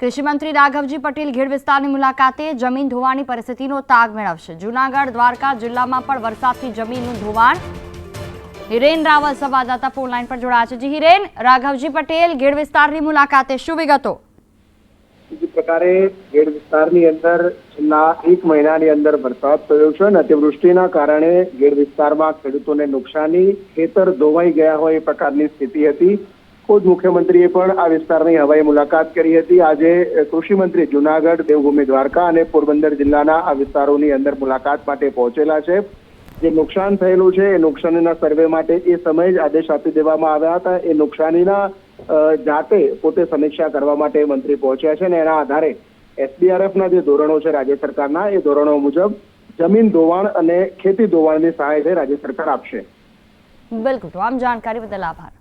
કૃષિમંત્રી રાઘવજી પટેલ ઘેડ વિસ્તારની મુલાકાતે જમીન ધોવાણની પરિસ્થિતિનો તાગ મેળવશે. જૂનાગઢ, દ્વારકા જિલ્લામાં પણ વરસાદથી જમીનનું ધોવાણ. હિરેન રાવલ સંવાદદાતા ફોનલાઈન પર જોડાયા છે. જી હિરેન, રાઘવજી પટેલ ઘેડ વિસ્તારની મુલાકાતે શું વિગતો? પ્રકારે ગેડ વિસ્તારની અંદર છેલ્લા એક મહિનાની અંદર વરસાદ થયો છે અને અતિવૃષ્ટિના કારણે ઘેડ વિસ્તારમાં ખેડૂતોને નુકસાની, ખેતર ધોવાઈ ગયા હોય એ પ્રકારની સ્થિતિ હતી. ખુદ મુખ્યમંત્રીએ પણ આ વિસ્તારની હવાઈ મુલાકાત કરી હતી. આજે કૃષિ મંત્રી જુનાગઢ, દેવભૂમિ દ્વારકા અને પોરબંદર જિલ્લાના આ વિસ્તારોની અંદર મુલાકાત માટે પહોંચેલા છે. જે નુકસાન થયેલું છે, એ નુકસાનીના સર્વે માટે એ સમયે જ આદેશ આપી દેવામાં આવ્યા હતા. એ નુકસાનીના જાતે પોતે સમીક્ષા કરવા માટે મંત્રી પહોંચ્યા છે અને એના આધારે એસડીઆરએફના જે ધોરણો છે રાજ્ય સરકારના, એ ધોરણો મુજબ જમીન ધોવાણ અને ખેતી ધોવાણની સહાય છે રાજ્ય સરકાર આપશે. બિલકુલ. આમ જાણકારી બદલ આભાર.